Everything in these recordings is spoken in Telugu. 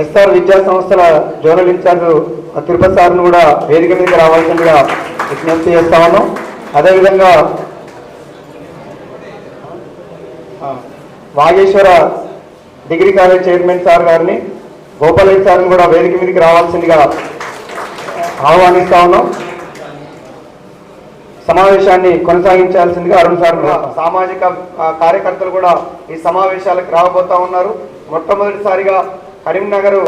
ఎస్ఆర్ విద్యా సంస్థల జోనల్ ఇన్ఛార్జ్ తిరుపతి సార్ను కూడా వేదిక మీదకి రావాల్సిందిగా విజ్ఞప్తి చేస్తా ఉన్నాం. అదేవిధంగా Vageshwara degree college chairman sir గారిని గోపాలయ్య సార్ని కూడా వేదిక మీదకి రావాల్సిందిగా ఆహ్వానిస్తా ఉన్నాం. సమావేశాన్ని కొనసాగించాల్సిందిగా అరుణ్ సార్ సామాజిక కార్యకర్తలు కూడా ఈ సమావేశాలకు రాబోతా ఉన్నారు. మొట్టమొదటిసారిగా కరీంనగర్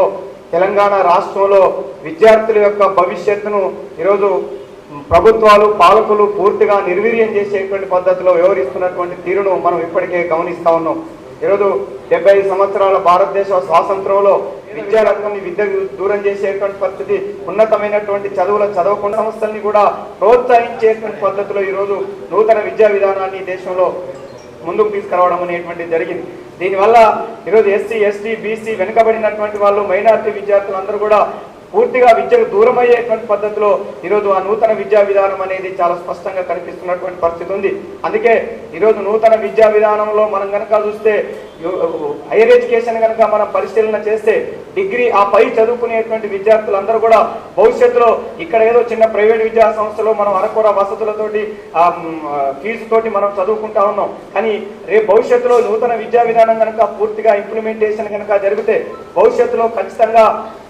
తెలంగాణ రాష్ట్రంలో విద్యార్థుల యొక్క భవిష్యత్తును ఈరోజు ప్రభుత్వాలు పాలకులు పూర్తిగా నిర్వీర్యం చేసేటువంటి పద్ధతిలో వ్యవహరిస్తున్నటువంటి తీరును మనం ఇప్పటికే గమనిస్తా ఉన్నాం. ఈరోజు డెబ్బై సంవత్సరాల భారతదేశ స్వాతంత్రంలో విద్యారంగాన్ని విద్యకు దూరం చేసేటువంటి పరిస్థితి ఉన్నతమైనటువంటి చదువుల చదవకుండా సంస్థల్ని కూడా ప్రోత్సహించేటువంటి పద్ధతిలో ఈరోజు నూతన విద్యా విధానాన్ని దేశంలో ముందుకు తీసుకురావడం అనేటువంటిది జరిగింది. దీనివల్ల ఈరోజు ఎస్సీ ఎస్టీ బీసీ వెనుకబడినటువంటి వాళ్ళు మైనారిటీ విద్యార్థులు అందరూ కూడా పూర్తిగా విద్యకు దూరం అయ్యేటువంటి పద్ధతిలో ఈరోజు ఆ నూతన విద్యా విధానం అనేది చాలా స్పష్టంగా కనిపిస్తున్నటువంటి పరిస్థితి ఉంది. అందుకే ఈరోజు నూతన విద్యా విధానంలో మనం కనుక చూస్తే హైయర్ ఎడ్యుకేషన్ కనుక మనం పరిశీలన చేస్తే డిగ్రీ ఆ పై చదువుకునేటువంటి విద్యార్థులందరూ కూడా భవిష్యత్తులో ఇక్కడ ఏదో చిన్న ప్రైవేట్ విద్యా సంస్థలో మనం అరకొర వసతులతోటి ఆ, ఫీజుతోటి మనం చదువుకుంటా ఉన్నాం. కానీ రేపు భవిష్యత్తులో నూతన విద్యా విధానం కనుక పూర్తిగా ఇంప్లిమెంటేషన్ కనుక జరిగితే భవిష్యత్తులో ఖచ్చితంగా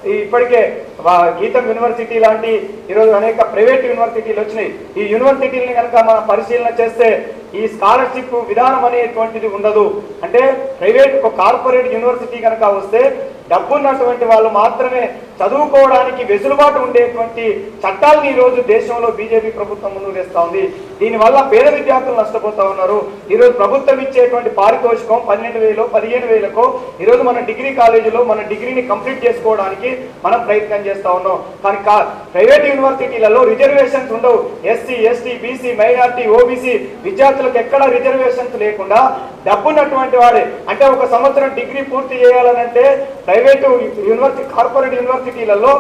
ఇప్పటికే వా- గీతం యూనివర్సిటీ లాంటి ఈరోజు అనేక ప్రైవేట్ యూనివర్సిటీలు వచ్చినాయి. ఈ యూనివర్సిటీలని కనుక మనం పరిశీలన చేస్తే ఈ స్కాలర్షిప్ విధానం అనేటువంటిది ఉండదు. అంటే ప్రైవేట్ ఒక కార్పొరేట్ యూనివర్సిటీ కనుక వస్తే డబ్బున్నటువంటి వాళ్ళు మాత్రమే చదువుకోవడానికి వెసులుబాటు ఉండేటువంటి చట్టాలను ఈరోజు దేశంలో బీజేపీ ప్రభుత్వం ముందు వేస్తూ ఉంది. దీనివల్ల పేద విద్యార్థులు నష్టపోతా ఉన్నారు. ఈరోజు ప్రభుత్వం ఇచ్చేటువంటి పారితోషికం పన్నెండు వేలు పదిహేను వేలకు ఈరోజు మన డిగ్రీ కాలేజీలో మన డిగ్రీని కంప్లీట్ చేసుకోవడానికి మనం ప్రయత్నం చేస్తా ఉన్నాం. కానీ కా- ప్రైవేట్ యూనివర్సిటీలలో రిజర్వేషన్స్ ఉండవు. SC ST BC minority OBC విద్యార్థులకు ఎక్కడ రిజర్వేషన్స్ లేకుండా డబ్బున్నటువంటి వాడే అంటే ఒక సంవత్సరం డిగ్రీ పూర్తి చేయాలనంటే ప్రైవేటు యూనివర్సిటీ కార్పొరేట్ యూనివర్సిటీలలో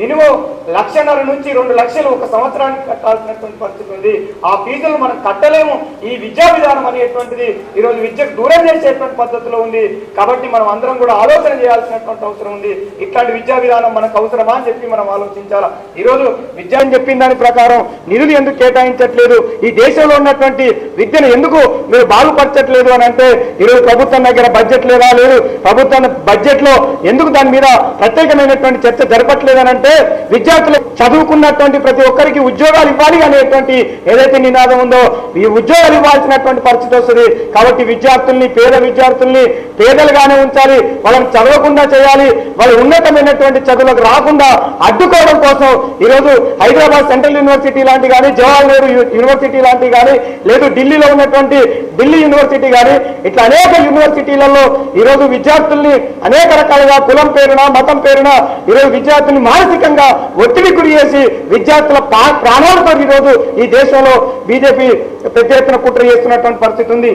మినిమం లక్షన్నర నుంచి రెండు లక్షలు ఒక సంవత్సరానికి కట్టాల్సినటువంటి పరిస్థితి ఉంది. ఆ ఫీజులు మనం కట్టలేము. ఈ విద్యా విధానం అనేటువంటిది ఈరోజు విద్యకు దూరం చేసేటువంటి పద్ధతిలో ఉంది. కాబట్టి మనం అందరం కూడా ఆలోచన చేయాల్సినటువంటి అవసరం ఉంది. ఇట్లాంటి విద్యా విధానం మనకు అవసరమా అని చెప్పి మనం ఆలోచించాలా? ఈరోజు విద్య అని చెప్పిన దాని ప్రకారం నిధులు ఎందుకు కేటాయించట్లేదు? ఈ దేశంలో ఉన్నటువంటి విద్యను ఎందుకు మీరు బాగుపరచట్లేదు అని అంటే ఈరోజు ప్రభుత్వం దగ్గర బడ్జెట్ లేదా లేదు? ప్రభుత్వం బడ్జెట్లో ఎందుకు దాని మీద ప్రత్యేకమైనటువంటి చర్చ జరపట్లేదు అని అంటే విద్యార్థులు చదువుకున్నటువంటి ప్రతి ఒక్కరికి ఉద్యోగాలు ఇవ్వాలి అనేటువంటి ఏదైతే నినాదం ఉందో ఈ ఉద్యోగాలు ఇవ్వాల్సినటువంటి పరిస్థితి వస్తుంది. కాబట్టి విద్యార్థుల్ని పేద విద్యార్థుల్ని పేదలుగానే ఉంచాలి. వాళ్ళని చదవకుండా చేయాలి. వాళ్ళు ఉన్నతమైనటువంటి చదువులకు రాకుండా అడ్డుకోవడం కోసం ఈరోజు హైదరాబాద్ సెంట్రల్ యూనివర్సిటీ లాంటి కానీ జవహర్ నెహ్రూ యూనివర్సిటీ లాంటి కానీ లేదు ఢిల్లీలో ఉన్నటువంటి ఢిల్లీ యూనివర్సిటీ కానీ ఇట్లా అనేక యూనివర్సిటీలలో ఈరోజు విద్యార్థుల్ని అనేక రకాలుగా కులం పేరున మతం పేరున ఈరోజు విద్యార్థుల్ని మానసికంగా ఒత్తిడి గురి చేసి విద్యార్థుల ప్రాణాలతో ఈరోజు ఈ దేశంలో బీజేపీ పెద్ద ఎత్తున కుట్ర చేస్తున్నటువంటి పరిస్థితి ఉంది.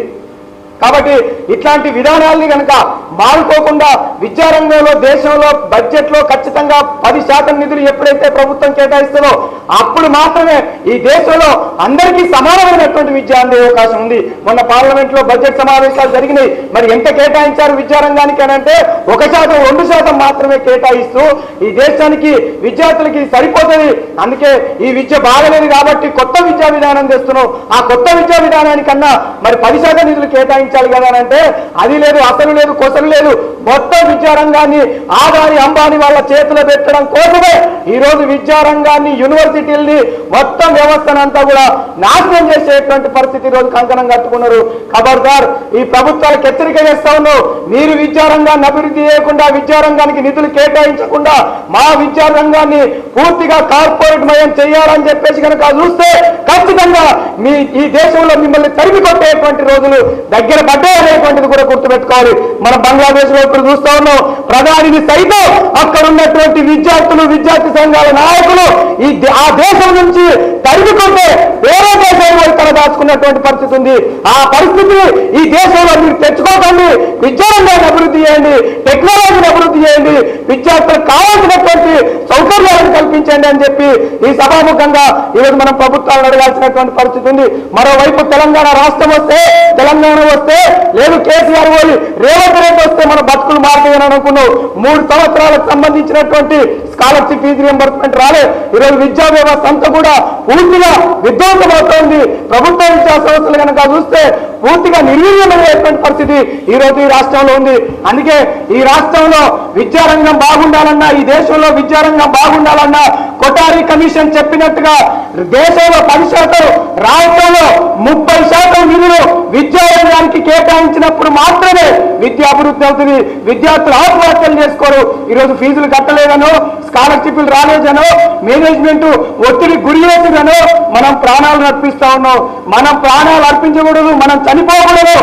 కాబట్టి ఇట్లాంటి విధానాల్ని కనుక మారుకోకుండా విద్యారంగంలో దేశంలో బడ్జెట్లో ఖచ్చితంగా పది శాతం నిధులు ఎప్పుడైతే ప్రభుత్వం కేటాయిస్తుందో అప్పుడు మాత్రమే ఈ దేశంలో అందరికీ సమానమైనటువంటి విద్య అందే అవకాశం ఉంది. మొన్న పార్లమెంట్లో బడ్జెట్ సమావేశాలు జరిగినాయి. మరి ఎంత కేటాయించారు విద్యారంగానికి అని అంటే ఒక శాతం రెండు శాతం మాత్రమే కేటాయిస్తూ ఈ దేశానికి విద్యార్థులకి సరిపోతుంది. అందుకే ఈ విద్య బాగలేదు కాబట్టి కొత్త విద్యా విధానం తెస్తున్నాం. ఆ కొత్త విద్యా విధానానికన్నా మరి పది శాతం నిధులు కేటాయించాలి కదా అంటే అది లేదు అసలు లేదు కొసలు లేదు. మొత్తం విద్యారంగాన్ని ఆదాని అంబాని వాళ్ళ చేతిలో పెట్టడం కోసమే ఈ రోజు విద్యారంగాన్ని యూనివర్సిటీల్ని మొత్తం వ్యవస్థనంతా కూడా నాశనం చేసేటువంటి పరిస్థితి ఈరోజు రోజు కంకణం కట్టుకున్నారు. ఖబర్దార్ ఈ ప్రభుత్వాలకు హెచ్చరిక చేస్తా ఉన్నావు. మీరు విద్యారంగాన్ని అభివృద్ధి చేయకుండా విద్యారంగానికి నిధులు కేటాయించకుండా మా విద్యారంగాన్ని పూర్తిగా కార్పొరేట్ మయం చేయాలని చెప్పేసి కనుక చూస్తే ఖచ్చితంగా మీ ఈ దేశంలో మిమ్మల్ని తరిమి కొట్టేటువంటి రోజులు దగ్గర పడ్డాయి అనేటువంటిది కూడా గుర్తుపెట్టుకోవాలి. మనం బంగ్లాదేశ్లో ఇప్పుడు చూస్తా ఉన్నాం. ప్రధానిని సైతం అక్కడ ఉన్నటువంటి విద్యార్థులు విద్యార్థి సంఘాల నాయకులు ఈ ఆ దేశం నుంచి తరిమి వేరే దేశంలో పోయి దాచుకున్నటువంటి పరిస్థితి ఉంది. ఆ పరిస్థితి ఈ దేశంలో మీరు తెచ్చుకోకండి. విద్యారంగాన్ని అభివృద్ధి చేయండి. టెక్నాలజీని అభివృద్ధి చేయండి. విద్యార్థులకు కావాల్సినటువంటి సౌకర్యాలను కల్పించండి అని చెప్పి ఈ సభాముఖంగా ఈరోజు మనం ప్రభుత్వాలను అడగాల్సినటువంటి పరిస్థితి ఉంది. మరోవైపు తెలంగాణ రాష్ట్రం వస్తే తెలంగాణ వస్తే లేదు కేసీఆర్ పోయి రేవంత్ రెడ్డి వస్తే మన బతుకులు మారుతాయని అనుకున్నావు. మూడు సంవత్సరాలకు సంబంధించినటువంటి స్కాలర్షిప్ ఫీజు రియంబర్స్మెంట్ రాలే. ఈరోజు విద్యా వ్యవస్థ అంతా కూడా పూర్తిగా విధ్వంసమవుతోంది ప్రభుత్వ విద్యా సంస్థలు కనుక చూస్తే పూర్తిగా నిర్వీర్యమైనటువంటి పరిస్థితి ఈ రోజు ఈ రాష్ట్రంలో ఉంది. అందుకే ఈ రాష్ట్రంలో విద్యారంగం బాగుండాలన్నా ఈ దేశంలో విద్యారంగం బాగుండాలన్నా కొటారి కమిషన్ చెప్పినట్టుగా దేశంలో పది శాతం రాష్ట్రంలో ముప్పై శాతం నిధులు విద్యా కేటాయించినప్పుడు మాత్రమే విద్యా అభివృద్ధి అవుతుంది. విద్యార్థులు ఆత్మహత్యలు చేసుకోరు. ఈరోజు ఫీజులు కట్టలేదనో స్కాలర్షిప్లు రాలేదనో మేనేజ్మెంట్ ఒత్తిడి గురి చేసిందనో మనం ప్రాణాలు అర్పిస్తా ఉన్నాం. మనం ప్రాణాలు అర్పించకూడదు మనం చనిపోకూడదు.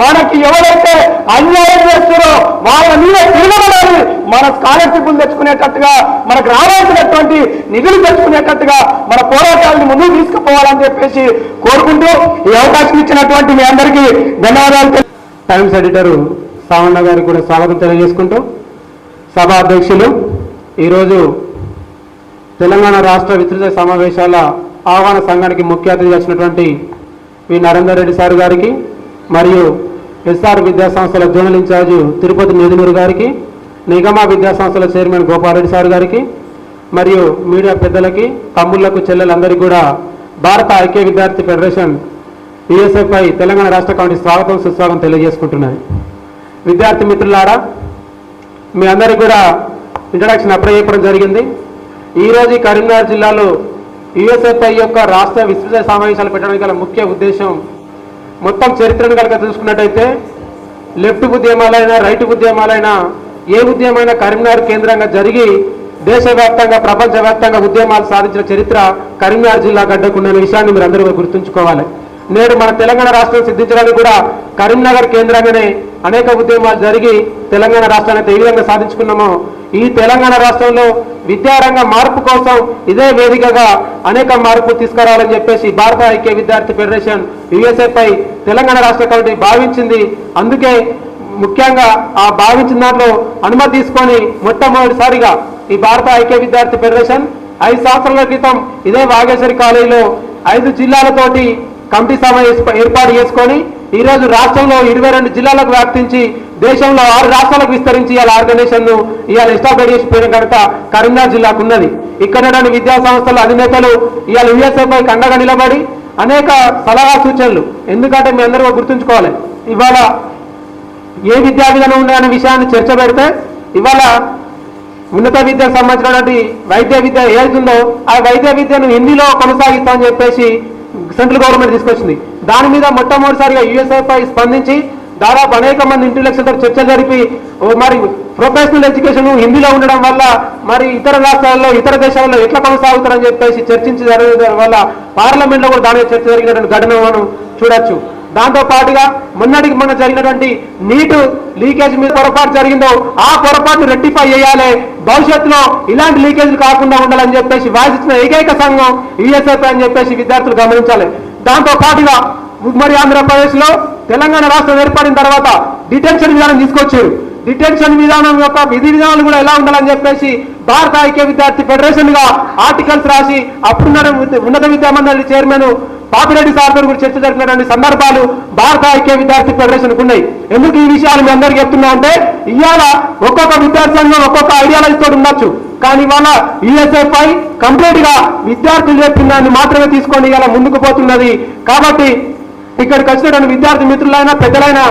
మనకి ఎవరైతే అన్యాయం చేస్తారో వాళ్ళ మీద తిరగబడాలి మన స్కాలర్షిప్లు తెచ్చుకునేటట్టుగా మనకు రావాల్సినటువంటి నిధులు తెచ్చుకునేటట్టుగా మన పోరాటాలను ముందుకు తీసుకుపోవాలని చెప్పేసి కోరుకుంటూ ఈ అవకాశం ఇచ్చినటువంటి మీ అందరికీ ధన్యవాదాలు టైమ్స్ ఎడిటర్ సావన్న గారికి కూడా స్వాగతం తెలియజేసుకుంటూ సభ అధ్యక్షులు ఈరోజు తెలంగాణ రాష్ట్ర విస్తృత సమావేశాల ఆహ్వాన సంఘానికి ముఖ్య అతిథి వచ్చినటువంటి వి. నరేందర్ రెడ్డి సార్ గారికి మరియు ఎస్ఆర్ విద్యాసంస్థల జోనల్ ఇన్ఛార్జు తిరుపతి నిధునూరు గారికి నిగమ విద్యా సంస్థల చైర్మన్ గోపాలరెడ్డి సార్ గారికి మరియు మీడియా పెద్దలకి తమ్ముళ్ళకు చెల్లెలందరికీ కూడా భారత ఐక్య విద్యార్థి ఫెడరేషన్ ఈఎస్ఎఫ్ఐ తెలంగాణ రాష్ట్ర కమిటీ స్వాగతం సుస్వాగతం తెలియజేసుకుంటున్నది. విద్యార్థి మిత్రులారా మీ అందరికీ కూడా ఇంట్రడక్షన్ అప్లై చేయడం జరిగింది. ఈరోజు కరీంనగర్ జిల్లాలో యుఎస్ఎఫ్ఐ యొక్క రాష్ట్ర విస్తృత సమావేశాలు పెట్టడానికి గల ముఖ్య ఉద్దేశం మొత్తం చరిత్రను కనుక చూసుకున్నట్టయితే లెఫ్ట్ ఉద్యమాలైనా రైట్ ఉద్యమాలైనా ఏ ఉద్యమైనా కరీంనగర్ కేంద్రంగా జరిగి దేశవ్యాప్తంగా ప్రపంచవ్యాప్తంగా ఉద్యమాలు సాధించిన చరిత్ర కరీంనగర్ జిల్లా గడ్డకున్న విషయాన్ని మీరు అందరూ గుర్తుంచుకోవాలి. నేడు మన తెలంగాణ రాష్ట్రం సిద్ధించడానికి కూడా కరీంనగర్ కేంద్రంగానే అనేక ఉద్యమాలు జరిగి తెలంగాణ రాష్ట్రాన్ని ఏ విధంగా సాధించుకున్నామో ఈ తెలంగాణ రాష్ట్రంలో విద్యారంగ మార్పు కోసం ఇదే వేదికగా అనేక మార్పు తీసుకురావాలని చెప్పేసి భారత ఐక్య విద్యార్థి ఫెడరేషన్ యుఎస్ఏపై తెలంగాణ రాష్ట్ర కమిటీ భావించింది. అందుకే ముఖ్యంగా ఆ భావించిన దాంట్లో అనుమతి తీసుకొని మొట్టమొదటిసారిగా ఈ భారత ఐక్య విద్యార్థి ఫెడరేషన్ ఐదు సంవత్సరాల క్రితం ఇదే వాగేశ్వరి కాలేజీలో ఐదు జిల్లాలతోటి కమిటీ సభ ఏర్పాటు చేసుకొని ఈ రోజు రాష్ట్రంలో ఇరవై రెండు జిల్లాలకు వ్యాప్తించి దేశంలో ఆరు రాష్ట్రాలకు విస్తరించి ఇవాళ ఆర్గనైజేషన్ను ఇవాళ ఎస్టాబ్లిష్ చేసిపోయిన కనుక కరీంనగర్ జిల్లాకు ఉన్నది. ఇక్కడ విద్యా సంస్థల అధినేతలు ఇవాళ యుఎస్ఏపై కండగా నిలబడి అనేక సలహా సూచనలు. ఎందుకంటే మీ అందరూ గుర్తుంచుకోవాలి. ఇవాళ ఏ విద్యా విధానం ఉందనే విషయాన్ని చర్చ పెడితే ఇవాళ ఉన్నత విద్యకు సంబంధించినటువంటి వైద్య విద్య ఏదైతుందో ఆ వైద్య విద్యను హిందీలో కొనసాగిస్తామని చెప్పేసి సెంట్రల్ గవర్నమెంట్ తీసుకొచ్చింది. దాని మీద మొట్టమొదటిసారిగా యుఎస్ఐపై స్పందించి దాదాపు అనేక మంది ఇంటలెక్చువల్తో చర్చ జరిపి ఓ మరి ప్రొఫెషనల్ ఎడ్యుకేషన్ హిందీలో ఉండడం వల్ల మరి ఇతర రాష్ట్రాల్లో ఇతర దేశాల్లో ఎట్లా కొనసాగుతారని చెప్పేసి చర్చించి జరగడం వల్ల పార్లమెంట్లో కూడా దాని చర్చ జరిగినటువంటి ఘటన మనం చూడొచ్చు. దాంతో పాటుగా మొన్నటికి మొన్న జరిగినటువంటి నీటు లీకేజ్ మీద పొరపాటు జరిగిందో ఆ పొరపాటు రెట్టిఫై చేయాలి. భవిష్యత్తులో ఇలాంటి లీకేజ్లు కాకుండా ఉండాలని చెప్పేసి వాయిస్ ఏకైక సంఘం ఈఎస్ఎఫ్ అని చెప్పేసి విద్యార్థులు గమనించాలి. దాంతో పాటుగా ఉమ్మడి ఆంధ్రప్రదేశ్లో తెలంగాణ రాష్ట్రం ఏర్పడిన తర్వాత డిటెన్షన్ విధానం తీసుకొచ్చారు. డిటెన్షన్ విధానం యొక్క విధి విధానాలు కూడా ఎలా ఉండాలని చెప్పేసి భారత ఐక్య విద్యార్థి ఫెడరేషన్గా ఆర్టికల్స్ రాసి అప్పుడున్న ఉన్నత విద్యామండలి చైర్మన్ పాపిరెడ్డి సార్ గారు చర్చ జరిపినటువంటి సందర్భాలు భారత ఐక్య విద్యార్థి ఫెడరేషన్ ఉన్నాయి. ఎందుకు ఈ విషయాలు మీ అందరికీ చెప్తున్నా అంటే ఇవాళ ఒక్కొక్క విద్యార్థి సంఘం ఒక్కొక్క ఐడియాలజీ తోటి ఉండొచ్చు. కానీ ఇవాళ ఈఎస్ఐపై కంప్లీట్గా విద్యార్థులు చెప్పిన దాన్ని మాత్రమే తీసుకొని ఇవాళ ముందుకు పోతున్నది. కాబట్టి ఇక్కడికి వచ్చినటువంటి విద్యార్థి మిత్రులైనా పెద్దలైనా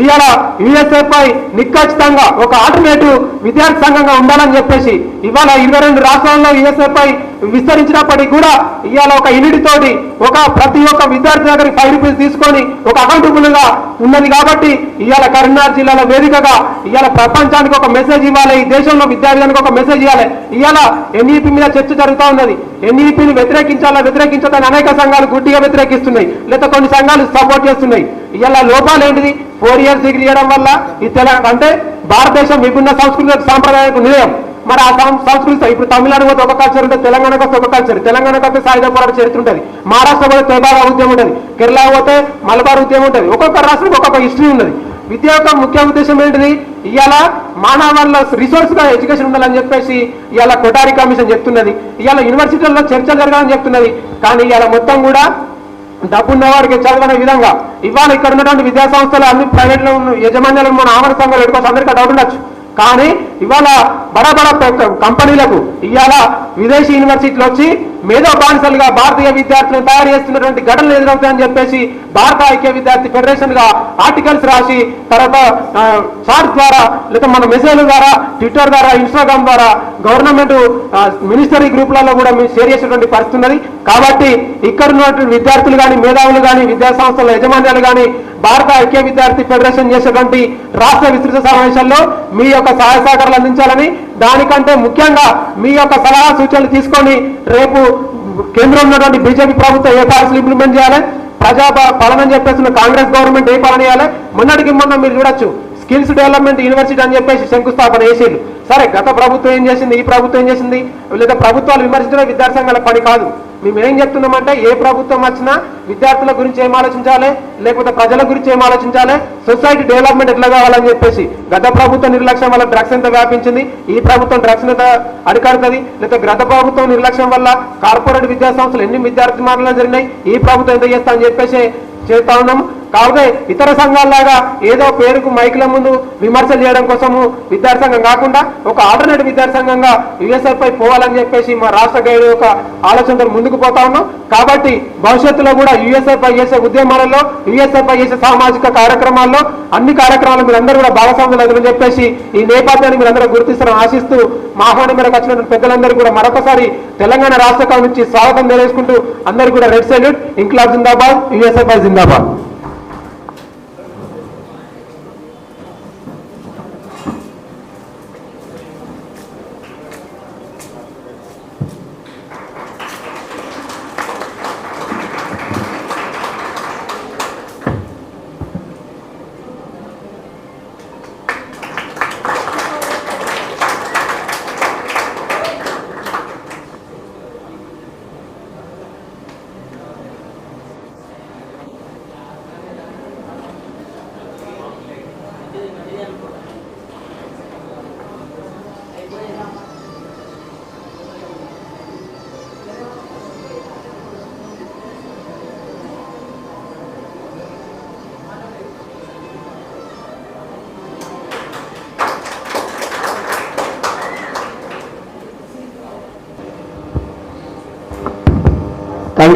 ఇవాళ యుఎస్ఏపై నిఖచ్చితంగా ఒక ఆల్టర్నేటివ్ విద్యార్థి సంఘంగా ఉండాలని చెప్పేసి ఇవాళ ఇరవై రెండు రాష్ట్రాల్లో యుఎస్ఏపై విస్తరించినప్పటికీ కూడా ఇవాళ ఒక యూనిట్ తోటి ఒక ప్రతి ఒక్క విద్యార్థి దగ్గరికి ఫైవ్ రూపీస్ తీసుకొని ఒక అకౌంటబుల్గా ఉన్నది కాబట్టి ఇవాళ కరీంనగర్ జిల్లాలో వేదికగా ఇవాళ ప్రపంచానికి ఒక మెసేజ్ ఇవ్వాలి ఈ దేశంలో విద్యార్థులకు ఒక మెసేజ్ ఇవ్వాలి. ఇవాళ ఎన్ఈపీ మీద చర్చ జరుగుతూ ఉన్నది. ఎన్ఈపీని వ్యతిరేకించాలా వ్యతిరేకించదని అనేక సంఘాలు గుడ్డిగా వ్యతిరేకిస్తున్నాయి. లేదా కొన్ని సంఘాలు సపోర్ట్ చేస్తున్నాయి. ఇవాళ లోపాలు ఏంటిది? ఫోర్ ఇయర్స్ డిగ్రీ చేయడం వల్ల ఈ తెలంగాణ అంటే భారతదేశం విభిన్న సంస్కృతి సాంప్రదాయకు నిలయం. మరి ఆ సంస్కృతి ఇప్పుడు తమిళనాడు పోతే ఒక కల్చర్ ఉంటుంది తెలంగాణకు వస్తే ఒక కల్చర్ తెలంగాణకు వస్తే సాయుధ పోరాట చరిత్ర ఉంటుంది. మహారాష్ట్ర పోతే తెలంగాణ ఉద్యమం ఉంటుంది. కేరళ పోతే మలబార్ ఉద్యమం ఉంటుంది. ఒక్కొక్క రాష్ట్రం ఒక్కొక్క హిస్టరీ ఉన్నది. విద్య యొక్క ముఖ్య ఉద్దేశం ఏంటిది? ఇవాళ మానవాళ్ళ రిసోర్స్గా ఎడ్యుకేషన్ ఉండాలని చెప్పేసి ఇవాళ కొటారి కమిషన్ చెప్తున్నది. ఇవాళ యూనివర్సిటీల్లో చర్చలు జరగాలని చెప్తున్నది. కానీ ఇవాళ మొత్తం కూడా డబ్బున్న వారికి చదవనే విధంగా ఇవాళ ఇక్కడ ఉన్నటువంటి విద్యా సంస్థలు అన్ని ప్రైవేట్లో ఉన్న యజమాన్యాలకు మన ఆమర సంఘాలు పెట్టుకోవచ్చు అందరికీ డౌట్ ఉండొచ్చు. కానీ ఇవాళ బడా బడా కంపెనీలకు ఇవాళ విదేశీ యూనివర్సిటీలు వచ్చి మేధో బానిసలుగా భారతీయ విద్యార్థులను తయారు చేస్తున్నటువంటి ఘటనలు ఎదురవుతాయని చెప్పేసి భారత ఐక్య విద్యార్థి ఫెడరేషన్గా ఆర్టికల్స్ రాసి తర్వాత చార్ట్ ద్వారా లేదా మన మెసేజ్ ద్వారా ట్విట్టర్ ద్వారా ఇన్స్టాగ్రామ్ ద్వారా గవర్నమెంట్ మినిస్టరీ గ్రూపులలో కూడా మేము షేర్ చేసేటువంటి పరిస్థితి ఉన్నది. కాబట్టి ఇక్కడ ఉన్నటువంటి విద్యార్థులు కానీ మేధావులు కానీ విద్యా సంస్థల యజమాన్యాలు కానీ భారత ఐక్య విద్యార్థి ఫెడరేషన్ చేసేటువంటి రాష్ట్ర విస్తృత సమావేశాల్లో మీ యొక్క సహాయ సహకారాలు అందించాలని దానికంటే ముఖ్యంగా మీ యొక్క సలహా సూచనలు తీసుకొని రేపు కేంద్రంలో ఉన్నటువంటి బీజేపీ ప్రభుత్వం ఏ పాలసీలు ఇంప్లిమెంట్ చేయాలి? ప్రజా పాలన చెప్పేసి కాంగ్రెస్ గవర్నమెంట్ ఏ పాలన చేయాలి? మొన్నటికి మొన్న మీరు చూడొచ్చు స్కిల్స్ డెవలప్మెంట్ యూనివర్సిటీ అని చెప్పేసి శంకుస్థాపన చేసేది సరే గత ప్రభుత్వం ఏం చేసింది? ఈ ప్రభుత్వం ఏం చేసింది? లేదా ప్రభుత్వాలు విమర్శించడం విద్యాసంఘాల పని కాదు. మేమేం చెప్తున్నామంటే ఏ ప్రభుత్వం వచ్చినా విద్యార్థుల గురించి ఏం ఆలోచించాలి? లేకపోతే ప్రజల గురించి ఏం ఆలోచించాలి? సొసైటీ డెవలప్మెంట్ ఎట్లా కావాలని చెప్పేసి గత ప్రభుత్వ నిర్లక్ష్యం వల్ల డ్రగ్స్ ఎంత వ్యాపించింది ఈ ప్రభుత్వం డ్రగ్స్ ఎంత అరికడుతుంది లేదా గత ప్రభుత్వం నిర్లక్ష్యం వల్ల కార్పొరేట్ విద్యా సంస్థలు ఎన్ని విద్యార్థి మరణాలు జరిగినాయి ఈ ప్రభుత్వం ఎంత చేస్తా అని చెప్పేసి చేస్తా ఉన్నాము. కాకపోతే ఇతర సంఘాల్లాగా ఏదో పేరుకు మైకుల ముందు విమర్శలు చేయడం కోసము విద్యార్థి సంఘం కాకుండా ఒక ఆల్టర్నేట్ విద్యార్థి సంఘంగా యుఎస్ఎఫ్ఐ పోవాలని చెప్పేసి మా రాష్ట్ర గైడ్ యొక్క ఆలోచనతో ముందుకు పోతా ఉన్నాం. కాబట్టి భవిష్యత్తులో కూడా యుఎస్ఎఫ్ఐ చేసే ఉద్యమాలలో యుఎస్ఎఫ్ఐ చేసే సామాజిక కార్యక్రమాల్లో అన్ని కార్యక్రమాలు మీరు అందరూ కూడా భాగస్వాములు అవుతారని చెప్పేసి ఈ నేపథ్యాన్ని మీరందరూ అందరూ గుర్తిస్తారని ఆశిస్తూ మా ఆహ్వానం మేరకు వచ్చినటువంటి పెద్దలందరూ కూడా మరొకసారి తెలంగాణ రాష్ట్ర నుంచి స్వాగతం తెలియజేసుకుంటూ అందరూ కూడా రెడ్ సెల్యూట్. ఇంక్లాబ్ జిందాబాద్ యుఎస్ఎఫ్ఐ జిందాబాద్.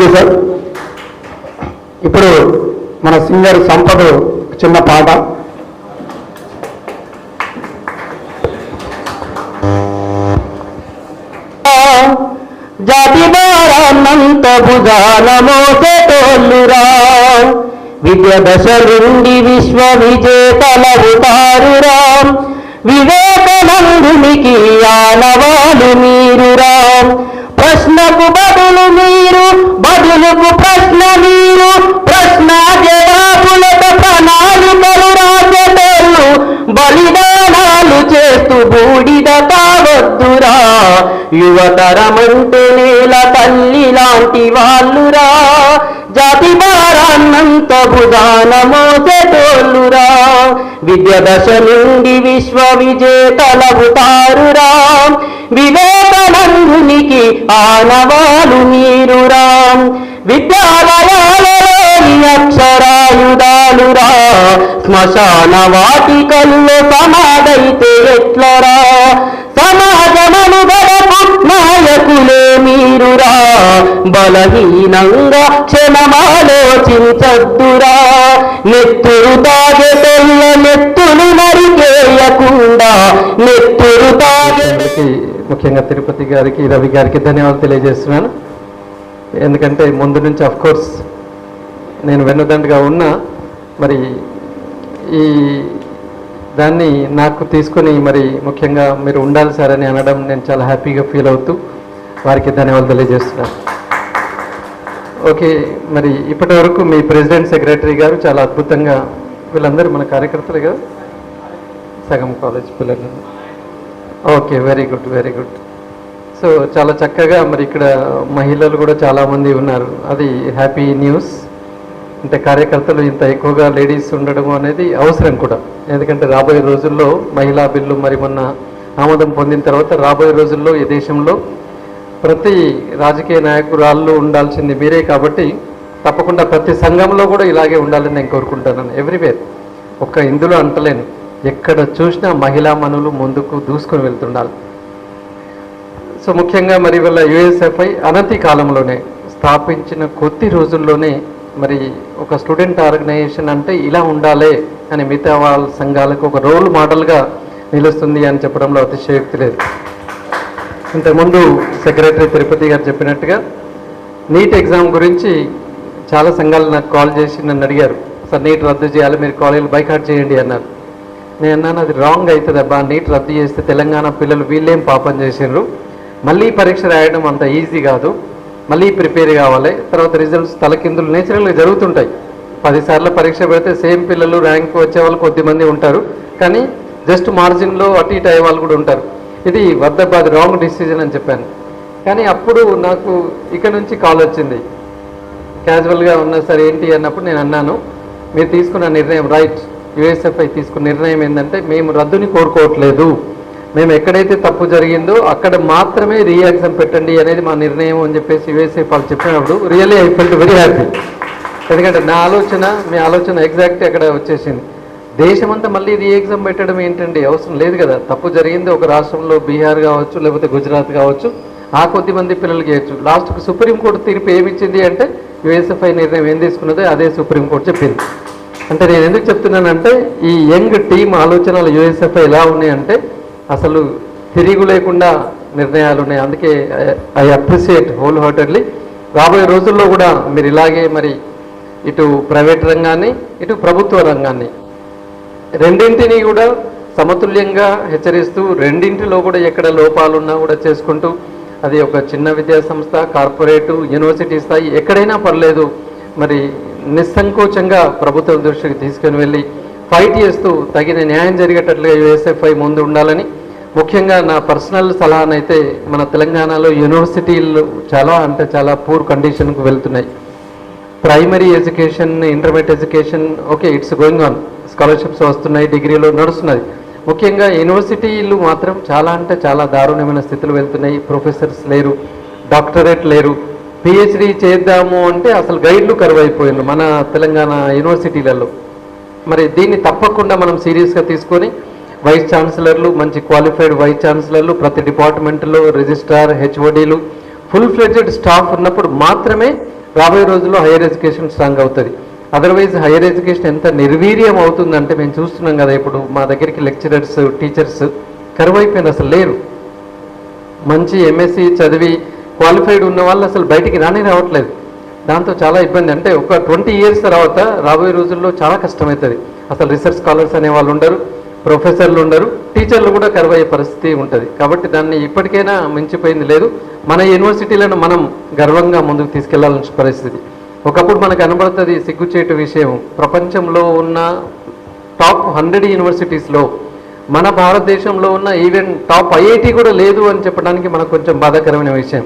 చేశారు ఇప్పుడు మన సింగర్ సంపద చిన్న పాట. జాతి జాతివారాన్నంత భుజాన మోసటోళ్ళురా విద్య దశ నుండి విశ్వ విజేతలవుతారురా వివేకనందునికి ఆనవాలు మీరురా. ప్రశ్నకు బదులు మీరు బదులుకు ప్రశ్న మీరు ప్రశ్న జవాబులతో ప్రణాళికలు రాసేటోళ్ళు బలిదానాలు చేస్తూ బూడిద కావద్దురా. యువతరమంటే నేల తల్లి లాంటి వాళ్ళురా. జాతి భారాన్నంత భుజాన మోసటోళ్ళురా. విద్య దశ నుండి విశ్వ విజేతలవుతారురా. వివే వివేకానందునికి ఆనవాలు మీరురా విద్యాలయాలలోని అక్షరాయుధాలురా. శ్మశాన వాటికల్లో సమాధైతే ఎట్లరా? సమాజమను నాయకులే మీరురా. బలహీనంగా క్షణమాలోచించద్దురా. నెత్తురు తాగెటెల్ల నెత్తులు నరికేయకుండా నెత్తురు తాగే ముఖ్యంగా తిరుపతి గారికి రవి గారికి ధన్యవాదాలు తెలియజేస్తున్నాను. ఎందుకంటే ముందు నుంచి అఫ్ కోర్స్ నేను వెన్నుదండగా ఉన్నా మరి ఈ దాన్ని నాకు తీసుకొని మరి ముఖ్యంగా మీరు ఉండాలి సార్ అని అనడం నేను చాలా హ్యాపీగా ఫీల్ అవుతూ వారికి ధన్యవాదాలు తెలియజేస్తున్నాను. ఓకే మరి ఇప్పటి వరకు మీ ప్రెసిడెంట్ సెక్రటరీ గారు చాలా అద్భుతంగా వీళ్ళందరూ మన కార్యకర్తలు కదా? సగం కాలేజ్ పిల్లలు. Okay very good very good so చాలా చక్కగా మరి ఇక్కడ మహిళలు కూడా చాలామంది ఉన్నారు. అది హ్యాపీ న్యూస్ అంటే కార్యకర్తలు ఇంత ఎక్కువగా లేడీస్ ఉండడం అనేది అవసరం కూడా. ఎందుకంటే రాబోయే రోజుల్లో మహిళా బిల్లు మరి మొన్న ఆమోదం పొందిన తర్వాత రాబోయే రోజుల్లో ఈ దేశంలో ప్రతి రాజకీయ నాయకురాళ్ళు ఉండాల్సింది మీరే కాబట్టి తప్పకుండా ప్రతి సంఘంలో కూడా ఇలాగే ఉండాలని నేను కోరుకుంటాను ఎవ్రీవేర్ ఒక్క ఇందులో అంటలేను. ఎక్కడ చూసినా మహిళా మనులు ముందుకు దూసుకొని వెళ్తుండాలి. సో ముఖ్యంగా మరి వాళ్ళ యుఎస్ఎఫ్ఐ అనతి కాలంలోనే స్థాపించిన కొద్ది రోజుల్లోనే మరి ఒక స్టూడెంట్ ఆర్గనైజేషన్ అంటే ఇలా ఉండాలి అని మిగతా వాళ్ళ సంఘాలకు ఒక రోల్ మోడల్గా నిలుస్తుంది అని చెప్పడంలో అతిశయోక్తి లేదు. ఇంతకుముందు సెక్రటరీ తిరుపతి గారు చెప్పినట్టుగా నీట్ ఎగ్జామ్ గురించి చాలా సంఘాలు నాకు కాల్ చేసి నన్ను అడిగారు. సార్ నీట్ రద్దు చేయాలి మీరు కాలేజీలు బైకాట్ చేయండి అన్నారు. నేను అన్నాను అది రాంగ్ అవుతుంది అబ్బా నీట్ రద్దు చేస్తే తెలంగాణ పిల్లలు వీళ్ళేం పాపం చేసిండ్రు. మళ్ళీ పరీక్ష రాయడం అంత ఈజీ కాదు. మళ్ళీ ప్రిపేర్ కావాలి. తర్వాత రిజల్ట్స్ తలకిందులు నేచురల్గా జరుగుతుంటాయి. పదిసార్లు పరీక్ష పెడితే సేమ్ పిల్లలు ర్యాంక్ వచ్చే వాళ్ళు కొద్దిమంది ఉంటారు. కానీ జస్ట్ మార్జిన్లో అటు ఇటు అయ్యే వాళ్ళు కూడా ఉంటారు. ఇది వద్దబాద్ రాంగ్ డిసిజన్ అని చెప్పాను. కానీ అప్పుడు నాకు ఇక్కడ నుంచి కాల్ వచ్చింది. క్యాజువల్గా ఉన్నా సరే ఏంటి అన్నప్పుడు నేను అన్నాను మీరు తీసుకున్న నిర్ణయం రైట్ యుఎస్ఎఫ్ఐ తీసుకున్న నిర్ణయం ఏంటంటే మేము రద్దుని కోరుకోవట్లేదు. మేము ఎక్కడైతే తప్పు జరిగిందో అక్కడ మాత్రమే రియాక్షన్ ఎగ్జామ్ పెట్టండి అనేది మా నిర్ణయం అని చెప్పేసి యుఎస్ఎఫ్ వాళ్ళు చెప్పినప్పుడు really I felt very happy. ఎందుకంటే నా ఆలోచన మీ ఆలోచన ఎగ్జాక్ట్ అక్కడ వచ్చేసింది. దేశమంతా మళ్ళీ రీఎగ్జామ్ పెట్టడం ఏంటండి? అవసరం లేదు కదా. తప్పు జరిగింది ఒక రాష్ట్రంలో బీహార్ కావచ్చు లేకపోతే గుజరాత్ కావచ్చు ఆ కొద్ది మంది పిల్లలు చేయొచ్చు లాస్ట్కు సుప్రీంకోర్టు తీర్పు ఏమిచ్చింది అంటే యుఎస్ఎఫ్ఐ నిర్ణయం ఏం తీసుకున్నదో అదే సుప్రీంకోర్టు చెప్పింది. అంటే నేను ఎందుకు చెప్తున్నానంటే ఈ యంగ్ టీమ్ ఆలోచనలు యూఎస్ఎఫ్ ఎలా ఉన్నాయంటే అసలు తిరిగి లేకుండా నిర్ణయాలు ఉన్నాయి. అందుకే ఐ అప్రిషియేట్ హోల్ హార్టెడ్లీ రాబోయే రోజుల్లో కూడా మీరు ఇలాగే మరి ఇటు ప్రైవేట్ రంగాన్ని ఇటు ప్రభుత్వ రంగాన్ని రెండింటిని కూడా సమతుల్యంగా హెచ్చరిస్తూ రెండింటిలో కూడా ఎక్కడ లోపాలున్నా కూడా చేసుకుంటూ అది ఒక చిన్న విద్యాసంస్థ కార్పొరేటు యూనివర్సిటీ స్థాయి ఎక్కడైనా పర్లేదు. మరి నిస్సంకోచంగా ప్రభుత్వం దృష్టికి తీసుకుని వెళ్ళి ఫైట్ చేస్తూ తగిన న్యాయం జరిగేటట్లుగా యుఎస్ఎఫ్ఐ ముందు ఉండాలని. ముఖ్యంగా నా పర్సనల్ సలహానైతే మన తెలంగాణలో యూనివర్సిటీలు చాలా అంటే చాలా పూర్ కండిషన్కు వెళ్తున్నాయి. Primary education intermediate education okay it's going on. Scholarships వస్తున్నాయి డిగ్రీలో నడుస్తున్నది ముఖ్యంగా యూనివర్సిటీలు మాత్రం చాలా అంటే చాలా దారుణమైన స్థితిలో వెళ్తున్నాయి. ప్రొఫెసర్స్ లేరు డాక్టరేట్ లేరు. పిహెచ్డి చేద్దాము అంటే అసలు గైడ్లు కరువు అయిపోయింది మన తెలంగాణ యూనివర్సిటీలలో. మరి దీన్ని తప్పకుండా మనం సీరియస్గా తీసుకొని వైస్ ఛాన్సలర్లు మంచి క్వాలిఫైడ్ వైస్ ఛాన్సలర్లు ప్రతి డిపార్ట్మెంట్లో రిజిస్ట్రార్ హెచ్ఓడీలు ఫుల్ ఫ్లెడ్జెడ్ స్టాఫ్ ఉన్నప్పుడు మాత్రమే రాబోయే రోజుల్లో హైయర్ ఎడ్యుకేషన్ స్ట్రాంగ్ అవుతుంది. అదర్వైజ్ హైయర్ ఎడ్యుకేషన్ ఎంత నిర్వీర్యం అవుతుందంటే మేము చూస్తున్నాం కదా ఇప్పుడు మా దగ్గరికి లెక్చరర్స్ టీచర్స్ కరువైపోయింది అసలు లేరు. మంచి ఎంఎస్సి చదివి క్వాలిఫైడ్ ఉన్న వాళ్ళు అసలు బయటికి రానే రావట్లేదు. దాంతో చాలా ఇబ్బంది. అంటే ఒక ట్వంటీ ఇయర్స్ తర్వాత రాబోయే రోజుల్లో చాలా కష్టమవుతుంది అసలు రీసెర్చ్ స్కాలర్స్ అనే వాళ్ళు ఉండరు ప్రొఫెసర్లు ఉండరు టీచర్లు కూడా కరువయ్యే పరిస్థితి ఉంటుంది. కాబట్టి దాన్ని ఇప్పటికైనా మించిపోయింది లేదు. మన యూనివర్సిటీలను మనం గర్వంగా ముందుకు తీసుకెళ్ళాల్సిన పరిస్థితి. ఒకప్పుడు మనకు కనబడుతుంది సిగ్గుచేటు విషయం ప్రపంచంలో ఉన్న టాప్ హండ్రెడ్ యూనివర్సిటీస్లో మన భారతదేశంలో ఉన్న ఈవెన్ టాప్ ఐఐటి కూడా లేదు అని చెప్పడానికి మనకు కొంచెం బాధాకరమైన విషయం.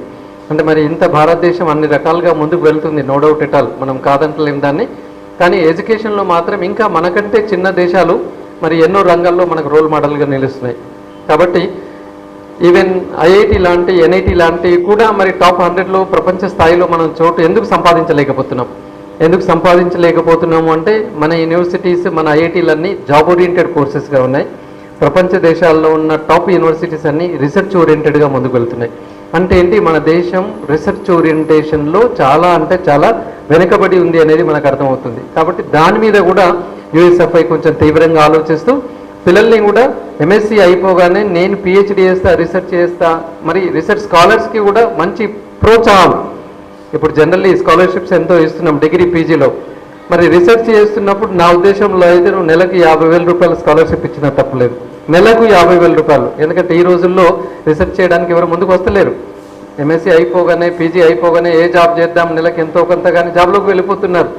అంటే మరి ఇంత భారతదేశం అన్ని రకాలుగా ముందుకు వెళ్తుంది నో డౌట్ ఎట్ ఆల్ మనం కాదంటలేం దాన్ని. కానీ ఎడ్యుకేషన్లో మాత్రం ఇంకా మనకంటే చిన్న దేశాలు మరి ఎన్నో రంగాల్లో మనకు రోల్ మోడల్గా నిలుస్తున్నాయి. కాబట్టి ఈవెన్ ఐఐటి లాంటి ఎన్ఐటి లాంటివి కూడా మరి టాప్ హండ్రెడ్లో ప్రపంచ స్థాయిలో మనం చోటు ఎందుకు సంపాదించలేకపోతున్నాం? ఎందుకు సంపాదించలేకపోతున్నాము అంటే మన యూనివర్సిటీస్ మన ఐఐటీలన్నీ జాబ్ ఓరియంటెడ్ కోర్సెస్గా ఉన్నాయి. ప్రపంచ దేశాల్లో ఉన్న టాప్ యూనివర్సిటీస్ అన్నీ రీసెర్చ్ ఓరియంటెడ్గా ముందుకు వెళ్తున్నాయి. అంటే ఏంటి? మన దేశం రీసెర్చ్ ఓరియంటేషన్లో చాలా అంటే చాలా వెనుకబడి ఉంది అనేది మనకు అర్థమవుతుంది. కాబట్టి దాని మీద కూడా యుఎస్ఎఫ్ఐ కొంచెం తీవ్రంగా ఆలోచిస్తూ పిల్లల్ని కూడా ఎంఎస్సి అయిపోగానే నేను పిహెచ్డి చేస్తా రీసెర్చ్ చేస్తా మరి రీసెర్చ్ స్కాలర్స్కి కూడా మంచి ప్రోత్సాహం. ఇప్పుడు జనరల్లీ స్కాలర్షిప్స్ ఎంతో ఇస్తున్నాం డిగ్రీ పీజీలో మరి రీసెర్చ్ చేస్తున్నప్పుడు నా ఉద్దేశంలో అయితే నువ్వు నెలకు యాభై వేల రూపాయల స్కాలర్షిప్ ఇచ్చినా తప్పలేదు. నెలకు యాభై వేల రూపాయలు. ఎందుకంటే ఈ రోజుల్లో రీసెర్చ్ చేయడానికి ఎవరు ముందుకు వస్తలేరు. ఎంఎస్సీ అయిపోగానే పీజీ అయిపోగానే ఏ జాబ్ చేద్దాం నెలకు ఎంతో కొంత కానీ జాబ్లోకి వెళ్ళిపోతున్నారు.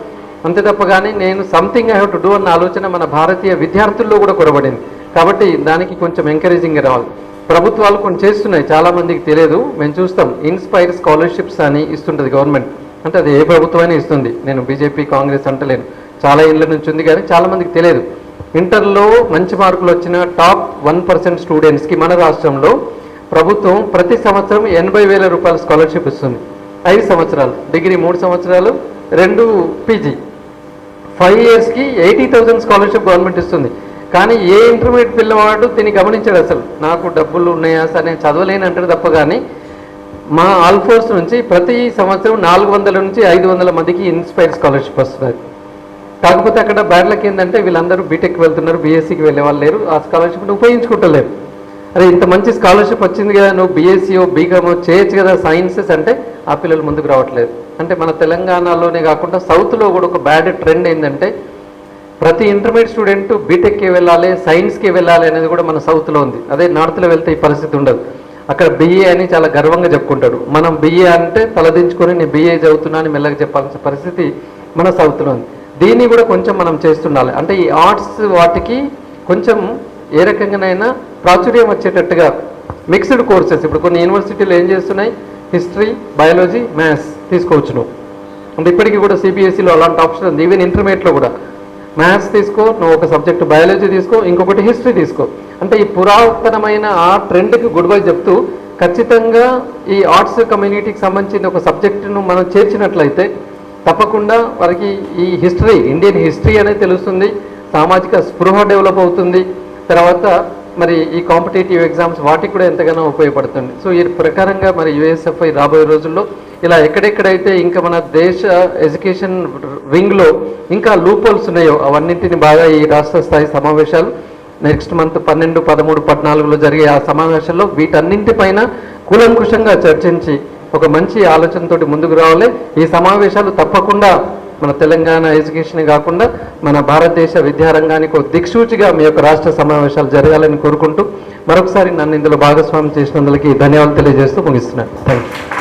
అంతే తప్ప కానీ నేను something I have to do అన్న ఆలోచన మన భారతీయ విద్యార్థుల్లో కూడా కొరబడింది. కాబట్టి దానికి కొంచెం ఎంకరేజింగ్ రావాలి. ప్రభుత్వాలు కొన్ని చేస్తున్నాయి. చాలామందికి తెలియదు. మేము చూస్తాం. ఇన్స్పైర్ స్కాలర్షిప్స్ అని ఇస్తుంటుంది గవర్నమెంట్ అంటే అది ఏ ప్రభుత్వమైనా ఇస్తుంది. నేను బీజేపీ కాంగ్రెస్ అంటలేను. చాలా ఏళ్ళ నుంచి ఉంది కానీ చాలామందికి తెలియదు. ఇంటర్లో మంచి మార్కులు వచ్చిన టాప్ వన్ పర్సెంట్ స్టూడెంట్స్కి మన రాష్ట్రంలో ప్రభుత్వం ప్రతి సంవత్సరం ఎనభై వేల రూపాయల స్కాలర్షిప్ ఇస్తుంది. ఐదు సంవత్సరాలు డిగ్రీ మూడు సంవత్సరాలు రెండు పీజీ. ఫైవ్ ఇయర్స్కి ఎయిటీ థౌసండ్ స్కాలర్షిప్ గవర్నమెంట్ ఇస్తుంది. కానీ ఏ ఇంటర్మీడియట్ పిల్లవాడు దీన్ని గమనించాడు అసలు. నాకు డబ్బులు ఉన్నాయా సరే? నేను చదవలేను అంటాడు తప్ప కానీ మా ఆల్ఫోర్స్ నుంచి ప్రతి సంవత్సరం నాలుగు వందల నుంచి ఐదు వందల మందికి ఇన్స్పైర్ స్కాలర్షిప్ వస్తున్నది కాకపోతే అక్కడ బ్యాడ్లకి ఏంటంటే వీళ్ళందరూ బీటెక్ వెళ్తున్నారు బీఎస్సీకి వెళ్ళే వాళ్ళు లేరు ఆ స్కాలర్షిప్ని ఉపయోగించుకుంటలేరు. అరే ఇంత మంచి స్కాలర్షిప్ వచ్చింది కదా నువ్వు బీఎస్సీఓ బీకామో చేయొచ్చు కదా సైన్సెస్ అంటే ఆ పిల్లలు ముందుకు రావట్లేదు. అంటే మన తెలంగాణలోనే కాకుండా సౌత్లో కూడా ఒక బ్యాడ్ ట్రెండ్ ఏంటంటే ప్రతి ఇంటర్మీడియట్ స్టూడెంట్ బీటెక్కి వెళ్ళాలి సైన్స్కి వెళ్ళాలి అనేది కూడా మన సౌత్లో ఉంది. అదే నార్త్లో వెళ్తే ఈ పరిస్థితి ఉండదు. అక్కడ బీఏ అని చాలా గర్వంగా చెప్పుకుంటాడు. మనం బీఏ అంటే తలదించుకొని నేను బీఏ చదువుతున్నాను మెల్లగా చెప్పాల్సిన పరిస్థితి మన సౌత్లో ఉంది. దీన్ని కూడా కొంచెం మనం చేస్తుండాలి. అంటే ఈ ఆర్ట్స్ వాటికి కొంచెం ఏ రకంగానైనా ప్రాచుర్యం వచ్చేటట్టుగా మిక్స్డ్ కోర్సెస్ ఇప్పుడు కొన్ని యూనివర్సిటీలు ఏం చేస్తున్నాయి? హిస్టరీ బయాలజీ మ్యాథ్స్ తీసుకోవచ్చు నువ్వు అంటే ఇప్పటికీ కూడా సిబిఎస్ఈలో అలాంటి ఆప్షన్ ఉంది. ఈవెన్ ఇంటర్మీడియట్లో కూడా. మ్యాథ్స్ తీసుకో నువ్వు ఒక సబ్జెక్ట్ బయాలజీ తీసుకో ఇంకొకటి హిస్టరీ తీసుకో. అంటే ఈ పురాతనమైన ఆ ట్రెండ్కి గుడ్ బై చెప్తూ ఖచ్చితంగా ఈ ఆర్ట్స్ కమ్యూనిటీకి సంబంధించిన ఒక సబ్జెక్టును మనం చేర్చినట్లయితే తప్పకుండా వారికి ఈ హిస్టరీ ఇండియన్ హిస్టరీ అనేది తెలుస్తుంది సామాజిక స్పృహ డెవలప్ అవుతుంది తర్వాత మరి ఈ కాంపిటేటివ్ ఎగ్జామ్స్ వాటికి కూడా ఎంతగానో ఉపయోగపడుతుంది. సో ఈ ప్రకారంగా మరి యుఎస్ఎఫ్ఐ రాబోయే రోజుల్లో ఇలా ఎక్కడెక్కడైతే ఇంకా మన దేశ ఎడ్యుకేషన్ వింగ్లో ఇంకా లూపోల్స్ ఉన్నాయో అవన్నింటిని బాగా ఈ రాష్ట్ర స్థాయి సమావేశాలు నెక్స్ట్ మంత్ పన్నెండు పదమూడు పద్నాలుగులో జరిగే ఆ సమావేశంలో వీటన్నింటిపైన కూలంకుషంగా చర్చించి ఒక మంచి ఆలోచనతోటి ముందుకు రావాలి. ఈ సమావేశాలు తప్పకుండా మన తెలంగాణ ఎడ్యుకేషన్ కాకుండా మన భారతదేశ విద్యారంగానికి ఒక దిక్సూచిగా మీ యొక్క రాష్ట్ర సమావేశాలు జరగాలని కోరుకుంటూ మరొకసారి నన్ను ఇందులో భాగస్వామ్యం చేసినందులకి ధన్యవాదాలు తెలియజేస్తూ ముగిస్తున్నాను. Thank you